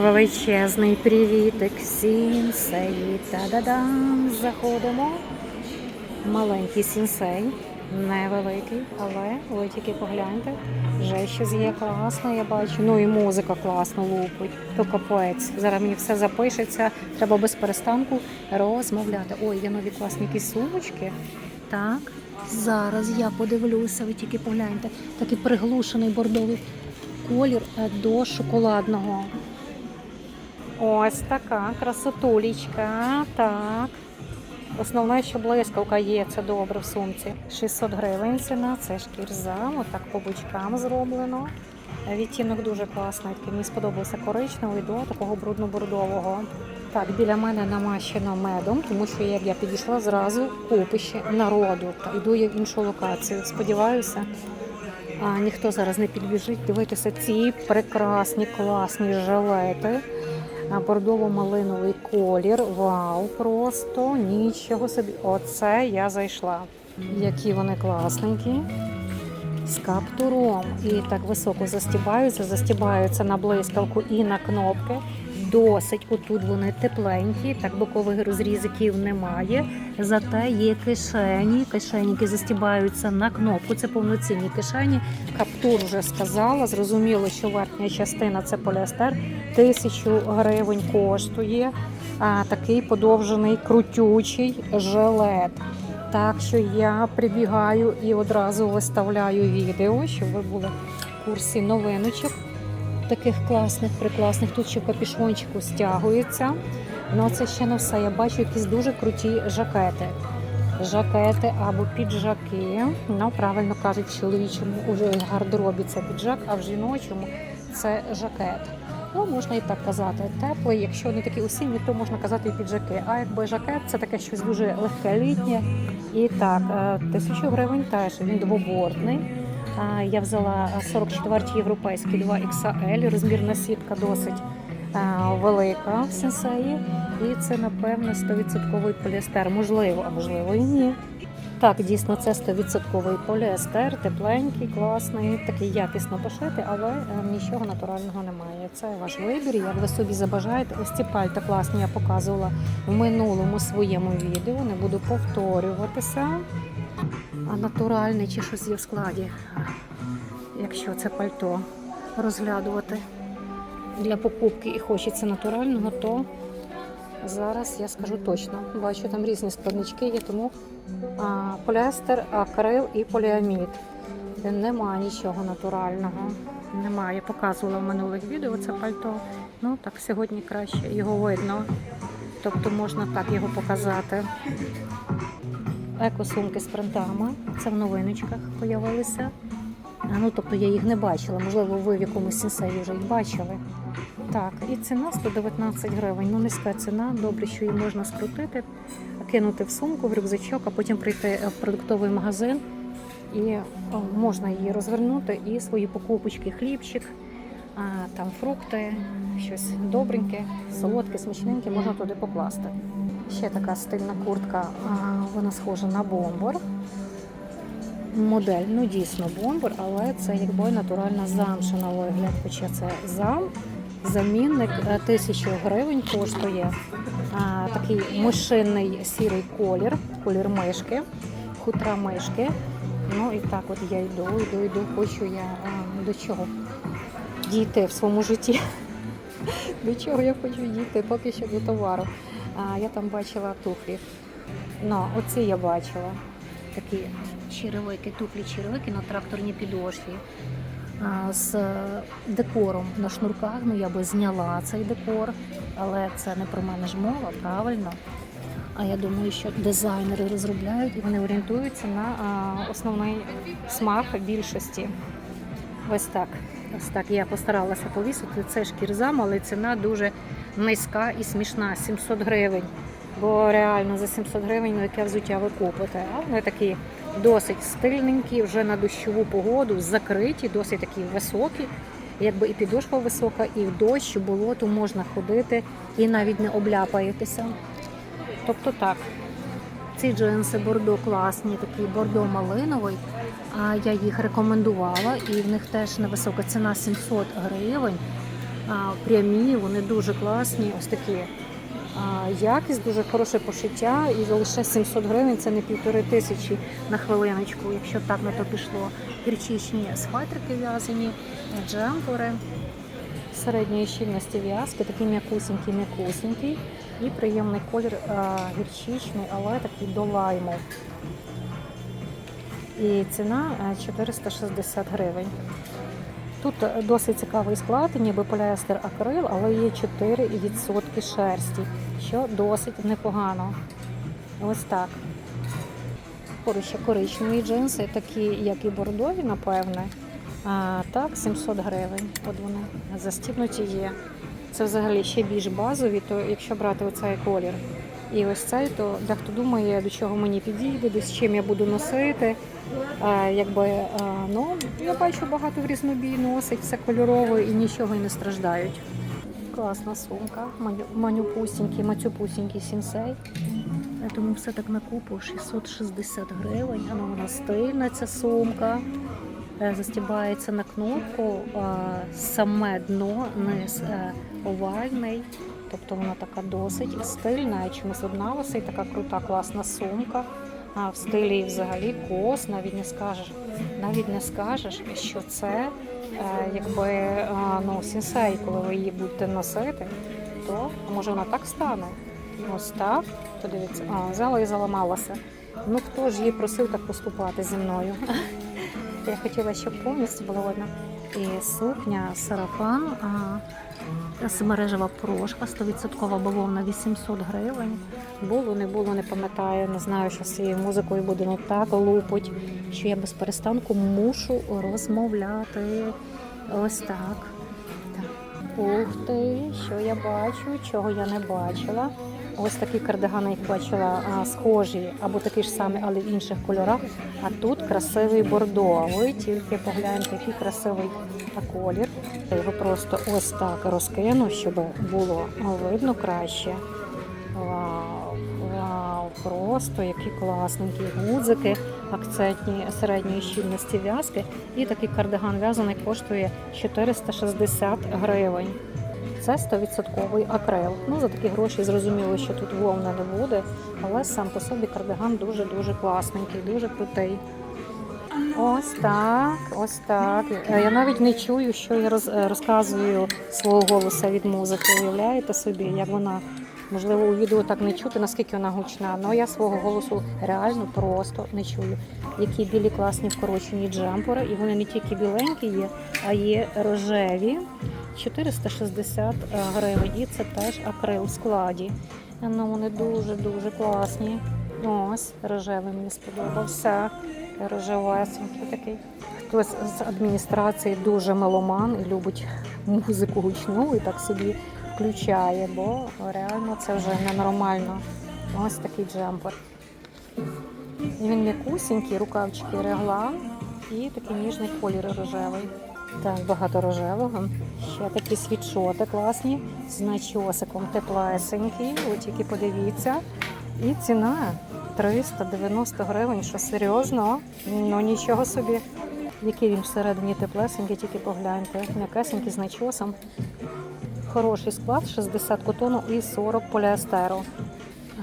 величезний привітик всім сеї. Та-да-дам! Заходимо. Маленький сінсей, невеликий, але ви тільки погляньте. Вже щось є класно, я бачу. Ну і музика класно лупить. То капець. Зараз мені все запишеться. Треба без перестанку розмовляти. Ой, є нові класні якісь сумочки. Так, зараз я подивлюся, ви тільки погляньте. Такий приглушений бордовий колір е, до шоколадного. Ось така красотулечка. Так. Основне, що блискавка є, це добре в сумці. 600 гривень ціна, це шкірза, отак по бочкам зроблено. Відтінок дуже класний. Такий мені сподобався коричневий до такого брудно-бордового. Так, біля мене намащено медом, тому що як я підійшла зразу купище народу. Та йду я в іншу локацію. Сподіваюся, а, ніхто зараз не підбіжить. Дивитися ці прекрасні, класні жилети. Бордово-малиновий колір. Вау, просто нічого собі. Оце я зайшла. Які вони класненькі. З каптуром. І так високо застібаються, застібаються на блискавку і на кнопки. Досить отут вони тепленькі, так бокових розрізиків немає. Зате є кишені. Кишені, які застібаються на кнопку. Це повноцінні кишені. Каптур вже сказала. Зрозуміло, що верхня частина це поліестер. Тисячу гривень коштує. А, такий подовжений крутючий жилет. Так що я прибігаю і одразу виставляю відео, щоб ви були в курсі новиночок. Таких класних, прикласних. Тут ще капішончику стягується. Ну це ще не все. Я бачу якісь дуже круті жакети. Жакети або піджаки. Ну, правильно кажуть, в чоловічому гардеробі це піджак, а в жіночому це жакет. Ну, можна і так казати. Теплий, якщо не такі осінні, то можна казати і піджаки. А якби жакет це таке щось дуже легке літнє. І так, е, тисячу гривень теж він двобортний. Я взяла 44 європейський 2XL, розмірна сітка досить велика в сенсеї. І це, напевно, 100% поліестер. Можливо, а можливо і ні. Так, дійсно, це 100% поліестер, тепленький, класний, такий якісно пошитий, але е, нічого натурального немає. Це ваш вибір, як ви собі забажаєте. Ось ці пальта класні я показувала в минулому своєму відео. Не буду повторюватися. А натуральне чи щось є в складі, якщо це пальто розглядувати для покупки і хочеться натурального, то зараз я скажу точно. Бачу, там різні складнички є, тому а, поліестер, акрил і поліамід. Де Нема нічого натурального. Немає. Я показувала в минулих відео це пальто. Ну так сьогодні краще його видно. Тобто можна так його показати. Екосумки з принтами. Це в новиночках з'явилися. Ну, тобто я їх не бачила. Можливо, ви в якомусь сенсеї вже їх бачили. Так, і ціна 119 гривень. Ну, низька ціна. Добре, що її можна скрутити, кинути в сумку, в рюкзачок, а потім прийти в продуктовий магазин і можна її розвернути і свої покупочки, хлібчик, там фрукти, щось добреньке, солодке, смачненьке можна туди покласти. Ще така стильна куртка, вона схожа на бомбер. Модель, ну дійсно бомбер, але це якби натуральна замша на вигляд. Хоча це зам, замінник е, тисячу гривень коштує. А, такий мишинний сірий колір, колір мишки, хутра мишки. Ну і так от я йду, йду, йду, хочу я а, до чого дійти в своєму житті. До чого я хочу дійти, поки що до товару. А, я там бачила туфлі. Ну, оці я бачила. Такі черевики, туфлі черевики на тракторній підошві. З декором на шнурках. Ну я би зняла цей декор, але це не про мене ж мова, правильно. А я думаю, що дизайнери розробляють і вони орієнтуються на основний смак більшості. Ось так. Ось так я постаралася повісити. Це шкірзам, але ціна дуже низька і смішна 700 гривень. Бо реально за 700 гривень ну, яке взуття ви купите. А вони такі досить стильненькі, вже на дощову погоду, закриті, досить такі високі. Якби і підошва висока, і в дощ, і болото можна ходити і навіть не обляпаєтеся. Тобто так. Ці джинси бордо класні, такі бордо малиновий. Я їх рекомендувала, і в них теж невисока ціна 700 гривень. прямі, вони дуже класні. Ось такі. Якість дуже хороше пошиття, і лише 700 гривень це не півтори тисячі на хвилиночку, якщо так на то пішло. Гірчичні схватрики в'язані, джемпери середньої щільності в'язки, такий м'якусенький, м'якусенький і приємний колір гірчичний, але такий до лайму. І ціна 460 гривень. Тут е, досить цікавий склад, ніби поліестер акрил, але є 4% шерсті, що досить непогано. Ось так. Поруч ще коричневі джинси, такі, як і бордові, напевне. А, так, 700 гривень. От вони застібнуті є. Це взагалі ще більш базові, то якщо брати оцей колір. І ось цей, то дехто думає, до чого мені підійде, з чим я буду носити. А, якби, а, ну, я бачу, багато в різнобій носить, все кольорово і нічого і не страждають. Класна сумка, маню, манюпусінький, мацюпусінький сінсей. Я думаю, все так на купу 660 гривень. А ну, вона стильна ця сумка. Е, Застібається на кнопку, саме дно, низ е, овальний. Тобто вона така досить стильна, і одна висить, така крута, класна сумка. А в стилі взагалі кос, навіть не скажеш, навіть не скажеш, що це е, якби ну, сінсей, коли ви її будете носити, то може вона так стане. Ось так. Подивіться, а, взяла і заламалася. Ну хто ж її просив так поступати зі мною? Я хотіла, щоб повністю було видно. І сукня, сарафан, семережева прошка, 100% бавовна 800 гривень. Було, не було, не пам'ятаю, не знаю, що з цією музикою буде не так лупить, що я без перестанку мушу розмовляти. Ось так. так. Ух ти, що я бачу, чого я не бачила. Ось такі кардигани, їх бачила, схожі або такі ж самі, але в інших кольорах. А тут красивий бордо. Ви тільки погляньте, який красивий колір. Його просто ось так розкину, щоб було видно краще. Вау, вау, просто які класненькі гудзики, акцентні середньої щільності в'язки. І такий кардиган в'язаний коштує 460 гривень. Це 100% акрил. Ну, за такі гроші зрозуміло, що тут вовна не буде, але сам по собі кардиган дуже-дуже класненький, дуже крутий. Ось так, ось так. Е, Я навіть не чую, що я роз, е, розказую свого голоса від музики. Уявляєте собі, як вона, можливо, у відео так не чути, наскільки вона гучна, але я свого голосу реально просто не чую. Які білі класні вкорочені джемпери, і вони не тільки біленькі є, а є рожеві. 460 гривень. І це теж акрил в складі. Ну, вони дуже-дуже класні. Ось, рожевий мені сподобався. Рожевесенький такий. Хтось з адміністрації дуже меломан і любить музику гучну і так собі включає, бо реально це вже ненормально. Ось такий джемпер. І він м'якусінький, рукавчики реглан і такий ніжний колір рожевий. Так, багато рожевого. Ще такі світшоти класні з начосиком теплесенькі. От тільки подивіться. І ціна 390 гривень, що серйозно, ну нічого собі. Який він всередині теплесенький, тільки погляньте. М'якесенький з начосом. Хороший склад, 60 котону і 40 поліестеру.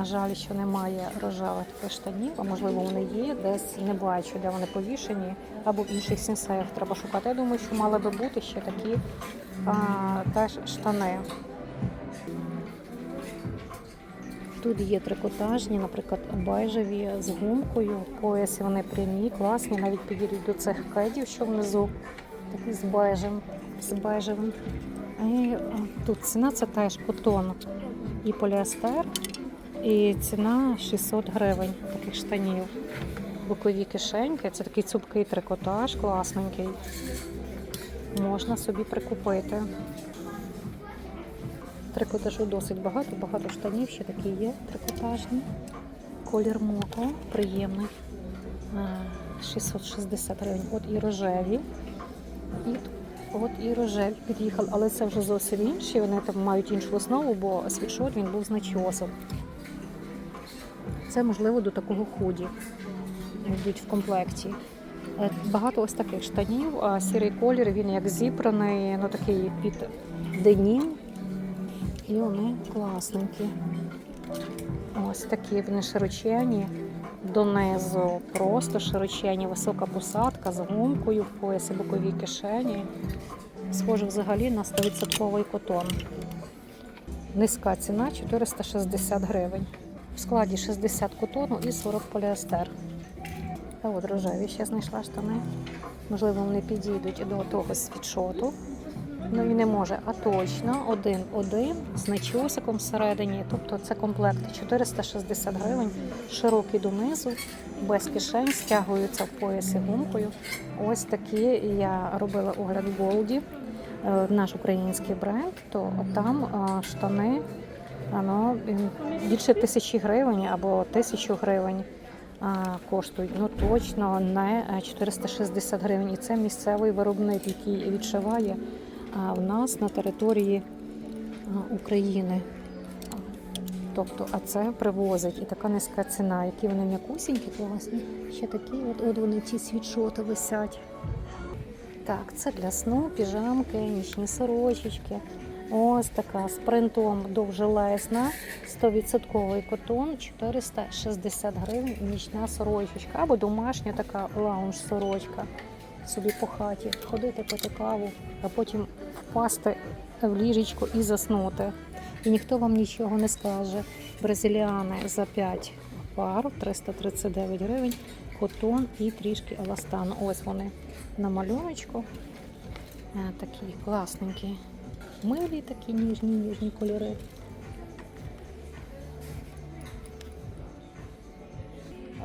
А жаль, що немає рожевих штанів, а можливо вони є, десь не бачу, де вони повішені, або в інших сенсеях треба шукати. Я думаю, що мали би бути ще такі а, теж штани. Тут є трикотажні, наприклад, бежеві з гумкою, пояси вони прямі, класні, навіть підійдуть до цих кедів, що внизу, такі з бежем, з бежевим. І тут ціна це теж котон і поліестер. І ціна 600 гривень таких штанів. Бокові кишеньки. Це такий цупкий трикотаж, класненький. Можна собі прикупити. Трикотажу досить багато, багато штанів ще такі є трикотажні. Колір моко, приємний. Е, 660 гривень. От і рожеві. І от і рожеві під'їхали, але це вже зовсім інші. Вони там мають іншу основу, бо світшот він був з начосом. Це можливо до такого худі йдуть в комплекті. Е, Багато ось таких штанів. а Сірий колір, він як зібраний, ну такий під денім. І вони класненькі. Ось такі вони широчені. Донизу просто широчені, висока посадка з гумкою в поясі боковій кишені. Схоже взагалі на 100% котон. Низька ціна 460 гривень. В складі 60 котону і 40 поліестер. А от рожеві ще знайшла штани. Можливо, вони підійдуть до того світшоту. Ну і не може, а точно один-один з начосиком всередині. Тобто це комплект 460 гривень, широкий донизу, без кишень, стягуються в поясі гумкою. Ось такі я робила огляд в Голді, е, наш український бренд, то там е, штани ну, більше тисячі гривень або тисячу гривень коштують. Ну точно не е, 460 гривень. І це місцевий виробник, який відшиває в нас на території України. Тобто, а це привозить і така низька ціна, які вони м'якусінькі, класні. Ще такі, от, от вони ці світшоти висять. Так, це для сну, піжамки, нічні сорочечки. Ось така з принтом довжелезна, 100% котон, 460 гривень нічна сорочечка. Або домашня така лаунж-сорочка. Собі по хаті ходити, пити каву, а потім впасти в ліжечко і заснути. І ніхто вам нічого не скаже. Бразиліани за 5 пар, 339 гривень, котон і трішки еластан. Ось вони на малюночку. Е, Такі класненькі. Милі такі ніжні, ніжні кольори.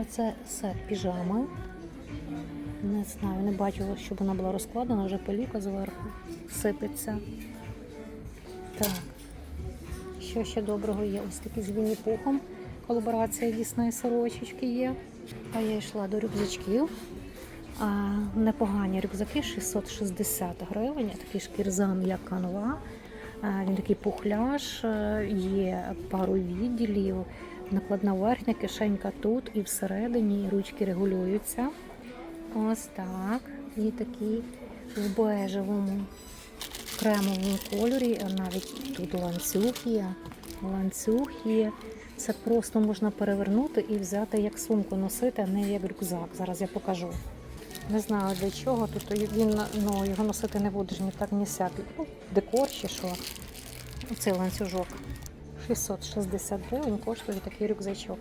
А це сет піжами. Не знаю, не бачила, щоб вона була розкладена, вже пеліка зверху сипеться. Так. Що ще доброго є? Ось такі з Вінні-Пухом. Колаборація дійсної сорочечки є. А я йшла до рюкзачків. А, непогані рюкзаки 660 гривень, такий шкірзам, як канва. А, він такий пухляж, е, є пару відділів, накладна верхня, кишенька тут і всередині ручки регулюються. Ось так. І такі в бежевому кремовому кольорі, навіть тут ланцюг є. Ланцюг є. Це просто можна перевернути і взяти як сумку носити, а не як рюкзак. Зараз я покажу. Не знаю для чого. Тут він ну, його носити не будеш ні так, ні сяк. Ну, декор чи що. Оцей ланцюжок. 660 гривень коштує такий рюкзачок.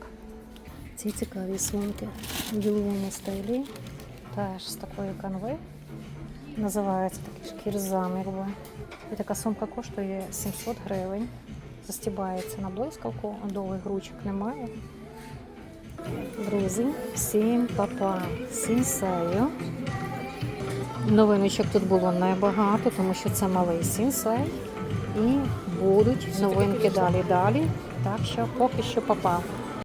Ці цікаві сумки в діловому стилі. Теж з такої канви. Називається такий шкірзам, якби. І така сумка коштує 700 гривень. Застібається на блискавку, довгих ручок немає. Друзі, всім папа, сінсею. Новиночок тут було небагато, тому що це малий сінсей. І будуть новинки далі-далі. Так що поки що папа.